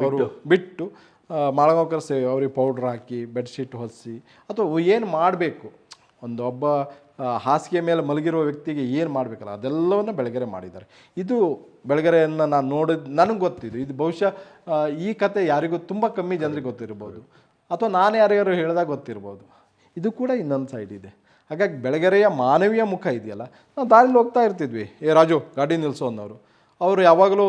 ಅವರು ಬಿಟ್ಟು. ಮಾಳಗಾಂವ್ಕರ್ ಸೇವೆ ಅವ್ರಿಗೆ ಪೌಡ್ರ್ ಹಾಕಿ ಬೆಡ್ಶೀಟ್ ಹೊಲಿಸಿ ಅಥವಾ ಏನು ಮಾಡಬೇಕು. ಒಂದು ಒಬ್ಬ ಹಾಸಿಗೆ ಮೇಲೆ ಮಲಗಿರುವ ವ್ಯಕ್ತಿಗೆ ಏನು ಮಾಡಬೇಕಲ್ಲ? ಅದೆಲ್ಲವನ್ನು ಬೆಳಗೆರೆ ಮಾಡಿದ್ದಾರೆ. ಇದು ಬೆಳಗೆರೆಯನ್ನು ನಾನು ನೋಡಿದ, ನನಗೆ ಗೊತ್ತಿದ್ದು. ಇದು ಬಹುಶಃ ಈ ಕತೆ ಯಾರಿಗೂ ತುಂಬ ಕಮ್ಮಿ ಜನರಿಗೆ ಗೊತ್ತಿರ್ಬೋದು. ಅಥವಾ ನಾನು ಯಾರ್ಯಾರು ಹೇಳಿದಾಗ ಗೊತ್ತಿರ್ಬೋದು. ಇದು ಕೂಡ ಇನ್ನೊಂದು ಸೈಡ್ ಇದೆ. ಹಾಗಾಗಿ ಬೆಳಗೆರೆಯ ಮಾನವೀಯ ಮುಖ ಇದೆಯಲ್ಲ? ನಾವು ದಾರಿಲಿ ಹೋಗ್ತಾ ಇರ್ತಿದ್ವಿ. ಏ, ರಾಜು, ಗಾಡಿ ನಿಲ್ಲಿಸೋ ಅನ್ನೋರು. ಅವರು ಯಾವಾಗಲೂ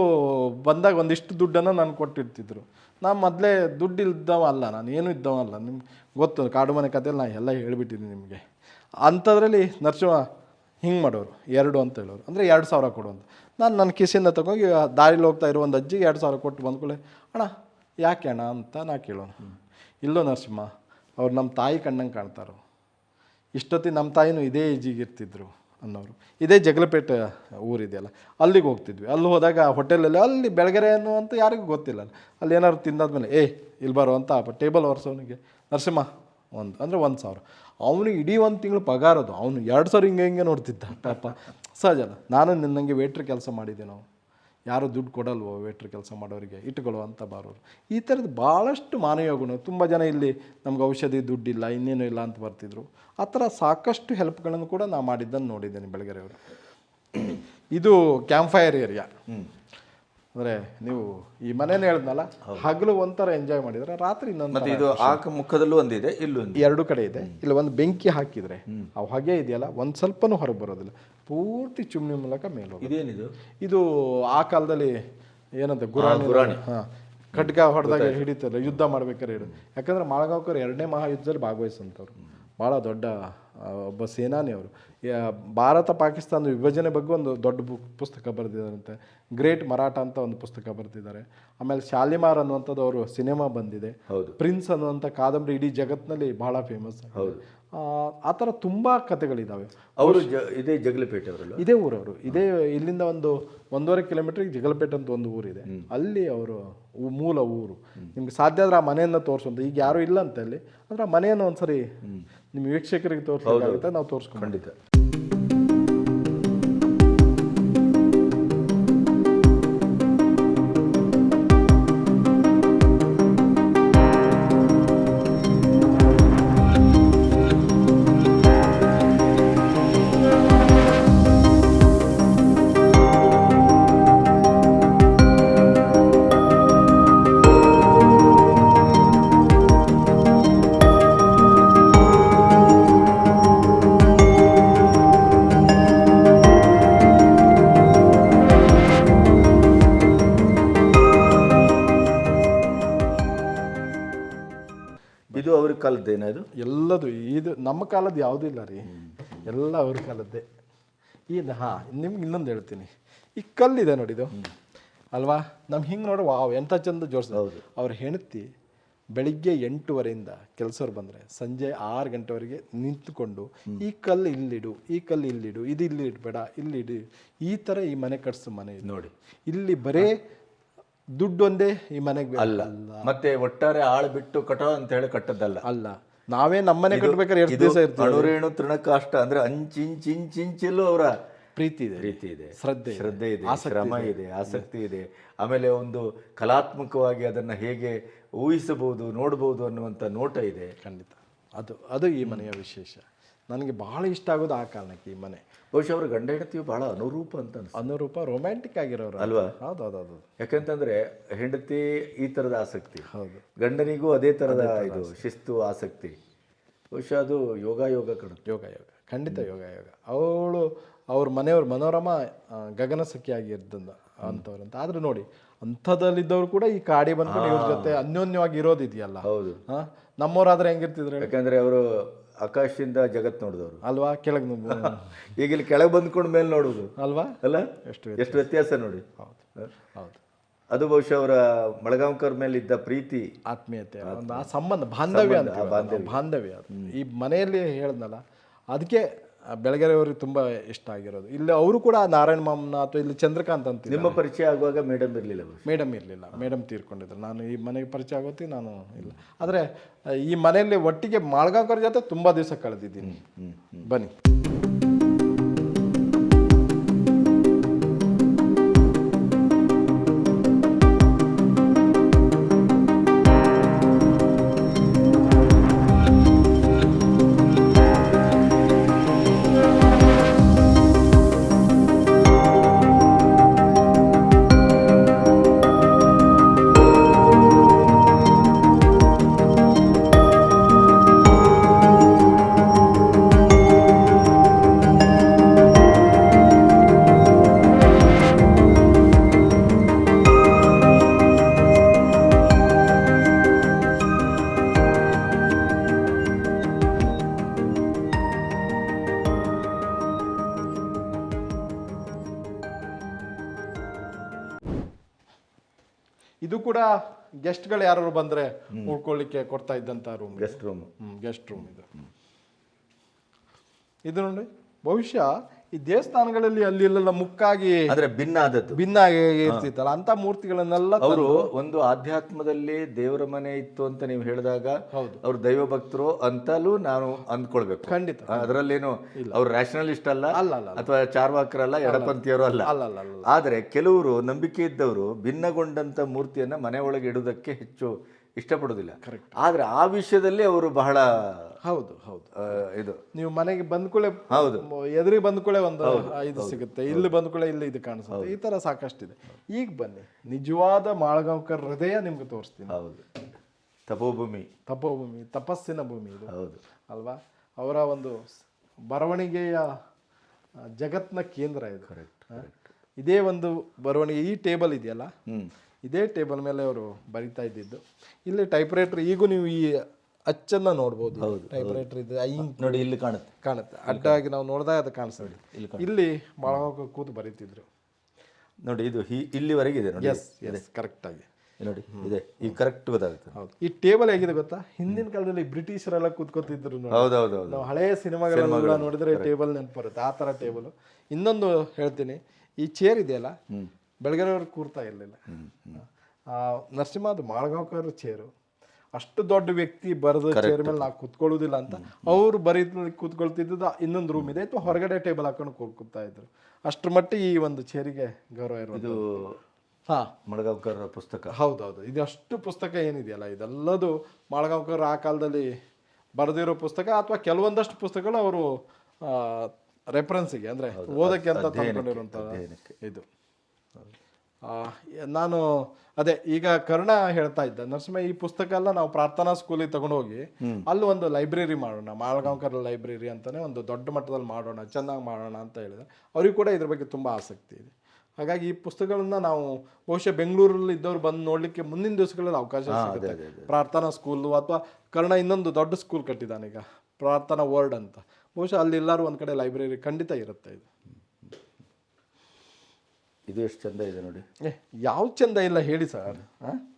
ಬಂದಾಗ ಒಂದಿಷ್ಟು ದುಡ್ಡನ್ನು ನಾನು ಕೊಟ್ಟಿರ್ತಿದ್ರು. ನಾನು ಮೊದಲೇ ದುಡ್ಡು ಇದ್ದವ ಅಲ್ಲ ನಾನು ಏನು ಇದ್ದವ ಅಲ್ಲ ನಿಮ್ಗೆ ಗೊತ್ತು, ಕಾಡು ಮನೆ ಕಥೆಯಲ್ಲಿ ನಾನು ಎಲ್ಲ ಹೇಳಿಬಿಟ್ಟಿದ್ದೀನಿ ನಿಮಗೆ. ಅಂಥದ್ರಲ್ಲಿ ನರಸಿಂಹ ಹಿಂಗೆ ಮಾಡೋರು, ಎರಡು ಅಂತ ಹೇಳೋರು. ಅಂದರೆ ಎರಡು ಸಾವಿರ ಕೊಡು ಅಂತ. ನಾನು ನನ್ನ ಕಿಸೆಯಿಂದ ತಗೊಂಡು ದಾರಿಲಿ ಹೋಗ್ತಾ ಇರೋ ಒಂದು ಅಜ್ಜಿಗೆ ಎರಡು ಸಾವಿರ ಕೊಟ್ಟು ಬಂದ್ಕೊಳ್ಳೆ ಅಣ್ಣ, ಯಾಕೆ ಅಣ್ಣ? ಅಂತ ನಾ ಕೇಳೋನು. ಇಲ್ಲೋ ನರಸಿಂಹ, ಅವ್ರು ನಮ್ಮ ತಾಯಿ ಕಣ್ಣಂಗೆ ಕಾಣ್ತಾರೋ? ಇಷ್ಟೊತ್ತಿಗೆ ನಮ್ಮ ತಾಯಿನೂ ಇದೇ ಇರ್ತಿದ್ರು ಅನ್ನೋರು. ಇದೇ ಜಗಳಪೇಟೆ ಊರಿದೆಯಲ್ಲ, ಅಲ್ಲಿಗೆ ಹೋಗ್ತಿದ್ವಿ. ಅಲ್ಲಿ ಹೋದಾಗ ಹೋಟೆಲಲ್ಲಿ ಅಲ್ಲಿ ಬೆಳಗೆರೆ ಅನ್ನುವಂತ ಯಾರಿಗೂ ಗೊತ್ತಿಲ್ಲ. ಅಲ್ಲಿ ಏನಾದ್ರು ತಿಂದಾದ್ಮೇಲೆ, ಏ ಇಲ್ಲಿ ಬರೋ ಅಂತ ಟೇಬಲ್ ಒರೆಸೋನಿಗೆ, ನರಸಿಂಹ, ಒಂದು, ಅಂದರೆ ಒಂದು ಸಾವಿರ. ಅವನಿಗೆ ಇಡೀ ಒಂದು ತಿಂಗಳು ಪಗಾರದು ಅವನು ಎರಡು ಸಾವಿರ ಹಿಂಗೆ ಹಿಂಗೆ ನೋಡ್ತಿದ್ದ. ಪಾಪ. ಸಹಜ ನಾನು ನಿನ್ನಂಗೆ ವೇಟ್ರ್ ಕೆಲಸ ಮಾಡಿದ್ದೆ ನಾವು. ಯಾರು ದುಡ್ಡು ಕೊಡಲ್ವೋ ವೇಟ್ರ್ ಕೆಲಸ ಮಾಡೋರಿಗೆ? ಇಟ್ಕೊಳ್ಳೋ ಅಂತ ಬಾರೋರು. ಈ ಥರದ್ದು ಭಾಳಷ್ಟು ಮಾನವೀಯ ಗುಣ. ತುಂಬ ಜನ ಇಲ್ಲಿ ನಮ್ಗೆ ಔಷಧಿ ದುಡ್ಡಿಲ್ಲ, ಇನ್ನೇನು ಇಲ್ಲ ಅಂತ ಬರ್ತಿದ್ರು. ಆ ಥರ ಸಾಕಷ್ಟು ಹೆಲ್ಪ್ಗಳನ್ನು ಕೂಡ ನಾನು ಮಾಡಿದ್ದನ್ನು ನೋಡಿದ್ದೇನೆ ಬೆಳಗೆರೆಯವರು. ಇದು ಕ್ಯಾಂಪ್ ಫೈರ್ ಏರಿಯಾ ಅಂದರೆ ನೀವು ಈ ಮನೇಲಿ ಹೇಳಿದ್ನಲ್ಲ ಹಗಲು ಒಂಥರ ಎಂಜಾಯ್ ಮಾಡಿದ್ರೆ ರಾತ್ರಿ ಇನ್ನೊಂದು ಮತ್ತೆ ಇದು ಆ ಕ- ಮುಖದಲ್ಲೂ ಒಂದಿದೆ ಇಲ್ಲೂ ಎರಡು ಕಡೆ ಇದೆ. ಇಲ್ಲಿ ಒಂದು ಬೆಂಕಿ ಹಾಕಿದ್ರೆ ಆ ಹೊಗೆ ಇದೆಯಲ್ಲ ಒಂದು ಸ್ವಲ್ಪನೂ ಹೊರಗೆ ಬರೋದಿಲ್ಲ. ಪೂರ್ತಿ ಚಿಮ್ನಿ ಮೂಲಕ ಮೇಲೆ ಇದೇನಿದು? ಇದು ಆ ಕಾಲದಲ್ಲಿ ಏನಂತ ಗುರಾಣಿ ಹಾಂ. ಖಡ್ಗ ಹೊಡೆದಾಗ ಹಿಡಿತಲ್ಲ ಯುದ್ಧ ಮಾಡ್ಬೇಕಾದ್ರೆ ಯಾಕಂದ್ರೆ ಮಾಳಗಾವ್ಕರ್ ಎರಡನೇ ಮಹಾಯುದ್ಧದಲ್ಲಿ ಭಾಗವಹಿಸಂಥವ್ರು ಭಾಳ ದೊಡ್ಡ ಒಬ್ಬ ಸೇನಾನಿ ಅವರು. ಯಾ- ಭಾರತ ಪಾಕಿಸ್ತಾನ ವಿಭಜನೆ ಬಗ್ಗೆ ಒಂದು ದೊಡ್ಡ ಬುಕ್ ಪುಸ್ತಕ ಬರೆದಿದ್ದಾರಂತೆ. ಗ್ರೇಟ್ ಮರಾಠ ಅಂತ ಒಂದು ಪುಸ್ತಕ ಬರೆದಿದ್ದಾರೆ. ಆಮೇಲೆ ಶಾಲಿಮಾರ್ ಅನ್ನುವಂಥದ್ದು ಅವರು ಸಿನಿಮಾ ಬಂದಿದೆ. ಪ್ರಿನ್ಸ್ ಅನ್ನುವಂಥ ಕಾದಂಬರಿ ಇಡೀ ಜಗತ್ತಿನಲ್ಲಿ ಬಹಳ ಫೇಮಸ್ ಆ ಥರ ತುಂಬ ಕಥೆಗಳಿದ್ದಾವೆ ಅವರು ಜ ಇದೇ ಜಗಲಪೇಟೆ ಅವರಲ್ಲ ಇದೇ ಊರವರು. ಇದೇ ಇಲ್ಲಿಂದ ಒಂದು ಒಂದೂವರೆ ಕಿಲೋಮೀಟ್ರಿಗೆ ಜಗಲಪೇಟೆ ಅಂತ ಒಂದು ಊರಿದೆ. ಅಲ್ಲಿ ಅವರು ಮೂಲ ಊರು. ನಿಮ್ಗೆ ಸಾಧ್ಯ ಆದ್ರೆ ಆ ಮನೆಯನ್ನು ತೋರಿಸುವಂತ ಈಗ ಯಾರು ಇಲ್ಲ ಅಂತ ಅಲ್ಲಿ. ಅಂದ್ರೆ ಆ ಮನೆಯನ್ನು ಒಂದ್ಸರಿ ನಿಮ್ಮ ವೀಕ್ಷಕರಿಗೆ ತೋರಿಸಬೇಕಾಗುತ್ತೆ ನಾವು ತೋರಿಸ್ಕೊಂಡು ಖಂಡಿತ. ಇದು ಅವ್ರ ಕಾಲದ್ದೇನ ಇದು ಎಲ್ಲದು ಇದು ನಮ್ಮ ಕಾಲದ ಯಾವುದೂ ಇಲ್ಲ ರೀ. ಎಲ್ಲ ಅವ್ರ ಕಾಲದ್ದೇ. ಇದು ಹಾಂ ನಿಮ್ಗೆ ಇನ್ನೊಂದು ಹೇಳ್ತೀನಿ. ಈ ಕಲ್ಲಿದೆ ನೋಡಿ ಇದು. ಅಲ್ವಾ? ನಮ್ಗೆ ಹಿಂಗೆ ನೋಡಿ ವಾವ್ ಎಂಥ ಚಂದ ಜೋಡಿಸ್ ಅವ್ರ ಹೆಂಡತಿ ಬೆಳಿಗ್ಗೆ ಎಂಟುವರೆಯಿಂದ ಕೆಲಸವ್ರು ಬಂದರೆ ಸಂಜೆ ಆರು ಗಂಟೆವರೆಗೆ ನಿಂತ್ಕೊಂಡು ಈ ಕಲ್ಲು ಇಲ್ಲಿಡು ಈ ಕಲ್ಲು ಇಲ್ಲಿಡು ಇದು ಇಲ್ಲಿ ಇಡಬೇಡ ಇಲ್ಲಿಡು ಈ ಥರ ಈ ಮನೆ ಕಟ್ಸೋ ಮನೆ ಇದು. ನೋಡಿ. ಇಲ್ಲಿ ಬರೇ ದುಡ್ಡು ಒಂದೇ ಈ ಮನೆಗೆ ಅಲ್ಲ. ಮತ್ತೆ ಒಟ್ಟಾರೆ ಆಳು ಬಿಟ್ಟು ಕಟ್ಟೋ ಅಂತ ಹೇಳಿ ಕಟ್ಟದ್ದಲ್ಲ. ಅಲ್ಲ. ನಾವೇ ನಮ್ಮನೆ ಕಟ್ಟಬೇಕಾದ್ರೆ ಎರಡು ದಿವಸ ಇರ್ತೀವಿ ಅಣುರೇಣು ತೃಣಕಾಷ್ಟ ಅಂದ್ರೆ ಅಂಚಿಂಚಿಂಚಿಂಚಲ್ಲೂ ಅವರ ಪ್ರೀತಿ ಇದೆ. ಪ್ರೀತಿ ಇದೆ. ಶ್ರದ್ಧೆ ಶ್ರದ್ಧೆ ಇದೆ ಶ್ರಮ ಇದೆ. ಆಸಕ್ತಿ ಇದೆ. ಆಮೇಲೆ ಒಂದು ಕಲಾತ್ಮಕವಾಗಿ ಅದನ್ನ ಹೇಗೆ ಊಹಿಸಬಹುದು ನೋಡಬಹುದು ಅನ್ನುವಂಥ ನೋಟ ಇದೆ. ಖಂಡಿತ. ಅದು ಅದು ಈ ಮನೆಯ ವಿಶೇಷ. ನನಗೆ ಬಹಳ ಇಷ್ಟ ಆಗೋದು ಆ ಕಾರಣಕ್ಕೆ ಈ ಮನೆ. ಬಹುಶಃ ಅವ್ರ ಗಂಡ ಹೆಂಡತಿಯು ಬಹಳ ಅನುರೂಪ ಅಂತ ಅನ್ಸುತ್ತೆ. ಅನುರೂಪ ರೊಮ್ಯಾಂಟಿಕ್ ಆಗಿರೋರು. ಅಲ್ವಾ? ಹೌದು ಹೌದು ಹೌದು. ಯಾಕಂತಂದ್ರೆ ಹೆಂಡತಿ ಈ ತರದ ಆಸಕ್ತಿ. ಹೌದು. ಗಂಡನಿಗೂ ಅದೇ ತರದ ಇದು ಶಿಸ್ತು ಆಸಕ್ತಿ. ಬಹುಶಃ ಅದು ಯೋಗ ಯೋಗ ಕಣ. ಯೋಗ ಯೋಗ. ಖಂಡಿತ ಯೋಗ ಯೋಗ. ಅವಳು ಅವ್ರ ಮನೆಯವ್ರ ಮನೋರಮ ಆ, ಗಗನ ಸಖಿ ಇದ್ದಂದ ಅಂಥವ್ರು ಅಂತ. ಆದ್ರೆ ನೋಡಿ ಅಂಥದಲ್ಲಿದ್ದವ್ರು ಕೂಡ ಈ ಕಾಡಿ ಬಂದ್ಕೊಂಡು ಇವ್ರ ಜೊತೆ ಅನ್ಯೋನ್ಯವಾಗಿ ಇರೋದಿದೆಯಲ್ಲ. ಹೌದು. ಹಾ? ನಮ್ಮವ್ರಾದ್ರೆ ಹೆಂಗಿರ್ತಿದ್ರು ಹೇಳಿ? ಯಾಕಂದ್ರೆ ಅವರು ಆಕಾಶದಿಂದ ಜಗತ್ ನೋಡಿದವರು. ಅಲ್ವಾ? ಕೆಳಗೆ ಈಗ ಇಲ್ಲಿ ಕೆಳಗೆ ಬಂದ್ಕೊಂಡು ಮೇಲೆ ನೋಡೋದು. ಅಲ್ವಾ? ಅಲ್ಲ? ಎಷ್ಟು ಎಷ್ಟು ವ್ಯತ್ಯಾಸ ನೋಡಿ. ಹೌದು ಹೌದು. ಅದು ಬಹುಶಃ ಅವರ ಮಳಗಾಂವ್ಕರ್ ಮೇಲೆ ಇದ್ದ ಪ್ರೀತಿ. ಆತ್ಮೀಯತೆ ಒಂದು ಆ ಸಂಬಂಧ ಬಾಂಧವ್ಯ ಅಂತ ಬಾಂಧವ್ಯ. ಅದು. ಈ ಮನೆಯಲ್ಲಿ ಹೇಳ್ದಲ್ಲ ಅದಕ್ಕೆ ಬೆಳಗೆರೆಯವ್ರಿಗೆ ತುಂಬ ಇಷ್ಟ ಆಗಿರೋದು. ಇಲ್ಲಿ ಅವರು ಕೂಡ ನಾರಾಯಣ ಮಾಮನ ಅಥವಾ ಇಲ್ಲಿ ಚಂದ್ರಕಾಂತ್ ಅಂತ ನಿಮ್ಮ ಪರಿಚಯ ಆಗುವಾಗ ಮೇಡಮ್ ಇರಲಿಲ್ಲ ಮೇಡಮ್ ಇರಲಿಲ್ಲ. ಮೇಡಮ್ ತೀರ್ಕೊಂಡಿದ್ರು. ನಾನು ಈ ಮನೆಗೆ ಪರಿಚಯ ಆಗೋತಿ ನಾನು ಇಲ್ಲ. ಆದರೆ ಈ ಮನೆಯಲ್ಲಿ ಒಟ್ಟಿಗೆ ಮಾಳ್ಗಾಂಕರ್ ಜೊತೆ ತುಂಬ ದಿವಸ ಕಳೆದಿದ್ದೀನಿ. ಬನ್ನಿ. ಇದು ಕೂಡ ಗೆಸ್ಟ್ಗಳು ಯಾರು ಬಂದ್ರೆ ಉಳ್ಕೊಳ್ಳಿಕ್ಕೆ ಕೊಡ್ತಾ ಇದ್ದಂತ room guest room guest room ಇದು. ಇದು ನೋಡಿ ಬಹುಶಃ ಈ ದೇವಸ್ಥಾನಗಳಲ್ಲಿ ಅಲ್ಲಿ ಮುಕ್ಕಾಗಿ ಅಂದ್ರೆ ಭಿನ್ನ ಆದದ್ದು ಭಿನ್ನ ಇರ್ತಿತ್ತಲ್ಲ ಅಂತ ಮೂರ್ತಿಗಳನ್ನೆಲ್ಲ ಅವರು ಒಂದು ಆಧ್ಯಾತ್ಮದಲ್ಲಿ ದೇವರ ಮನೆ ಇತ್ತು ಅಂತ ನೀವು ಹೇಳಿದಾಗ. ಅವ್ರು ದೈವ ಭಕ್ತರು ಅಂತಲೂ ನಾನು ಅಂದ್ಕೊಳ್ಬೇಕು. ಖಂಡಿತ. ಅದರಲ್ಲೇನು ಅವ್ರು ರ್ಯಾಷನಲಿಸ್ಟ್ ಅಲ್ಲ ಅಲ್ಲ ಅಥವಾ ಚಾರ್ವಾಕರಲ್ಲ ಎಡಪಂಥಿಯವರು ಅಲ್ಲ ಆದ್ರೆ ಅಲ್ಲ. ಅಲ್ಲ ಆದರೆ ಕೆಲವರು ನಂಬಿಕೆ ಇದ್ದವರು ಭಿನ್ನಗೊಂಡಂತ ಮೂರ್ತಿಯನ್ನ ಮನೆ ಒಳಗೆ ಇಡುವುದಕ್ಕೆ ಹೆಚ್ಚು ಇಷ್ಟಪಡುವುದಿಲ್ಲ. ಆದ್ರೆ ಆ ವಿಷಯದಲ್ಲಿ ಅವರು ಬಹಳ ಹೌದು ಹೌದು. ಇದು. ನೀವು ಮನೆಗೆ ಬಂದ್ಕೂಳೆ ಹೌದು. ಎದುರಿಗೆ ಬಂದ್ಕೂಳೆ ಒಂದು ಇದು ಸಿಗುತ್ತೆ. ಇಲ್ಲಿ ಬಂದ್ಕೂಳೆ ಇಲ್ಲಿ ಇದು ಕಾಣಿಸುತ್ತೆ. ಈ ತರ ಸಾಕಷ್ಟಿದೆ. ಈಗ ಬನ್ನಿ. ನಿಜವಾದ ಮಾಳಗಾಂವ್ಕರ್ ಹೃದಯ ನಿಮ್ಗೆ ತೋರಿಸ್ತೀನಿ. ಹೌದು. ತಪೋಭೂಮಿ. ತಪೋಭೂಮಿ ತಪಸ್ಸಿನ ಭೂಮಿ ಇದು. ಹೌದು. ಅಲ್ವಾ? ಅವರ ಒಂದು ಬರವಣಿಗೆಯ ಜಗತ್ನ ಕೇಂದ್ರ ಇದು. ಕರೆಕ್ಟ್ ಇದೇ ಒಂದು ಬರವಣಿಗೆ. ಈ ಟೇಬಲ್ ಇದೆಯಲ್ಲ? ಇದೇ ಟೇಬಲ್ ಮೇಲೆ ಅವರು ಬರಿತಾ ಇದ್ದಿದ್ದು. ಇಲ್ಲಿ ಟೈಪ್ ರೈಟ್ರ್ ಈಗೂ ನೀವು ಈ ಅಚ್ಚನ್ನ ನೋಡ್ಬೋದು. ಟೈಪ್ ರೈಟರ್ ಇದೆ ಐ ನೋಡಿ ಇಲ್ಲಿ ಕಾಣುತ್ತೆ. ಕಾಣುತ್ತೆ. ಅಡ್ಡಾಗಿ ನಾವು ನೋಡಿದಾಗ ಅದು ಕಾಣಿಸ್ತದೆ. ಇಲ್ಲಿ ಬಹಳ ಕೂತು ಬರೀತಿದ್ರು. ನೋಡಿ ಇದು ಹಿ ಇಲ್ಲಿವರೆಗೆ ಇದೆ ನೋಡಿ. ಎಸ್ ಎಸ್ ಕರೆಕ್ಟ್ ಆಗಿ. ನೋಡಿ ಇದೆ. ಈಗ ಕರೆಕ್ಟ್ ಗೊತ್ತಾಗುತ್ತೆ ಹೌದು. ಈ ಟೇಬಲ್ ಹೇಗಿದೆ ಗೊತ್ತಾ? ಹಿಂದಿನ ಕಾಲದಲ್ಲಿ ಬ್ರಿಟಿಷರೆಲ್ಲ ಕೂತ್ಕೋತಿದ್ರು. ಹೌದೌದು ಹೌದು. ನಾವು ಹಳೆಯ ಸಿನಿಮಾಗಳೆಲ್ಲ ನೋಡಿದ್ರೆ ಟೇಬಲ್ ನೆನಪು ಬರುತ್ತೆ ಆ ಥರ ಟೇಬಲ್. ಇನ್ನೊಂದು ಹೇಳ್ತೀನಿ. ಈ ಚೇರ್ ಇದೆಯಲ್ಲ? ಬೆಳಗ್ಗೆವರೆಗೆ ಕೂರ್ತಾ ಇರಲಿಲ್ಲ. ನರಸಿಂಹ ಅದು ಮಾಳಗಾಂವ್ಕರ್ ಚೇರು ಅಷ್ಟು ದೊಡ್ಡ ವ್ಯಕ್ತಿ ಬರೆದ ಚೇರ್ ಮೇಲೆ ನಾವು ಕೂತ್ಕೊಳ್ಳೋದಿಲ್ಲ ಅಂತ ಅವ್ರು ಬರೀ ಕೂತ್ಕೊಳ್ತಿದ್ದ ಇನ್ನೊಂದು ರೂಮ್ ಇದೆ. ಅಥವಾ ಹೊರಗಡೆ ಟೇಬಲ್ ಹಾಕೊಂಡು ಕೂತ್ಕೊಳ್ತಾ ಇದ್ರು. ಅಷ್ಟ್ರ ಮಟ್ಟಿಗೆ ಈ ಒಂದು ಚೇರಿಗೆ ಗೌರವ ಇರೋದು ಹಾ. ಮಳಗಾವ್ಕರ್ ಪುಸ್ತಕ. ಹೌದೌದು. ಇದು ಅಷ್ಟು ಪುಸ್ತಕ ಏನಿದೆಯಲ್ಲ ಇದೆಲ್ಲದು ಮಳಗಾವ್ಕರ್ ಆ ಕಾಲದಲ್ಲಿ ಬರೆದಿರೋ ಪುಸ್ತಕ ಅಥವಾ ಕೆಲವೊಂದಷ್ಟು ಪುಸ್ತಕಗಳು ಅವರು ರೆಫರೆನ್ಸಿಗೆ ಅಂದ್ರೆ ಓದಕ್ಕೆ ಅಂತ ಇದು. ನಾನು ಅದೇ ಈಗ ಕರ್ಣ ಹೇಳ್ತಾ ಇದ್ದ ನರಸಿಂಹ ಈ ಪುಸ್ತಕ ಎಲ್ಲ ನಾವು ಪ್ರಾರ್ಥನಾ ಸ್ಕೂಲಿಗೆ ತಗೊಂಡೋಗಿ ಅಲ್ಲಿ ಒಂದು ಲೈಬ್ರರಿ ಮಾಡೋಣ ಮಾಳಗಾಂವ್ಕರ್ ಲೈಬ್ರರಿ ಅಂತಾನೆ ಒಂದು ದೊಡ್ಡ ಮಟ್ಟದಲ್ಲಿ ಮಾಡೋಣ ಚೆನ್ನಾಗಿ ಮಾಡೋಣ ಅಂತ ಹೇಳಿದ್ರೆ. ಅವ್ರಿಗೂ ಕೂಡ ಇದ್ರ ಬಗ್ಗೆ ತುಂಬ ಆಸಕ್ತಿ ಇದೆ. ಹಾಗಾಗಿ ಈ ಪುಸ್ತಕಗಳನ್ನ ನಾವು ಬಹುಶಃ ಬೆಂಗಳೂರಲ್ಲಿ ಇದ್ದವ್ರು ಬಂದು ನೋಡ್ಲಿಕ್ಕೆ ಮುಂದಿನ ದಿವಸಗಳಲ್ಲಿ ಅವಕಾಶ ಸಿಗುತ್ತೆ. ಪ್ರಾರ್ಥನಾ ಸ್ಕೂಲು ಅಥವಾ ಕರ್ಣ ಇನ್ನೊಂದು ದೊಡ್ಡ ಸ್ಕೂಲ್ ಕಟ್ಟಿದ್ದಾನೆ ಈಗ ಪ್ರಾರ್ಥನಾ ವರ್ಡ್ ಅಂತ. ಬಹುಶಃ ಅಲ್ಲಿ ಎಲ್ಲರೂ ಒಂದು ಕಡೆ ಲೈಬ್ರರಿ ಖಂಡಿತ ಇರುತ್ತೆ ಇದು. ಇದು ಎಷ್ಟು ಚಂದ ಇದೆ ನೋಡಿ. ಏ ಯಾವ ಚಂದ ಇಲ್ಲ ಹೇಳಿ ಸರ್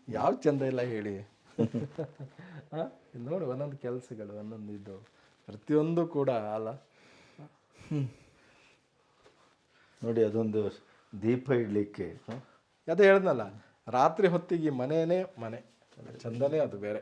ಯಾವ ಚಂದ ಇಲ್ಲ ಹೇಳಿ? ನೋಡಿ ಒಂದೊಂದು ಕೆಲಸಗಳು ಒಂದೊಂದು ಇದು. ಪ್ರತಿಯೊಂದು ಕೂಡ ಅಲ್ಲ. ನೋಡಿ ಅದೊಂದು ದೀಪ ಇಡಲಿಕ್ಕೆ ಅದೇ ಹೇಳ್ದಲ್ಲ ರಾತ್ರಿ ಹೊತ್ತಿಗೆ ಮನೆಯೇ ಮನೆ. ಚಂದನೇ ಅದು ಬೇರೆ.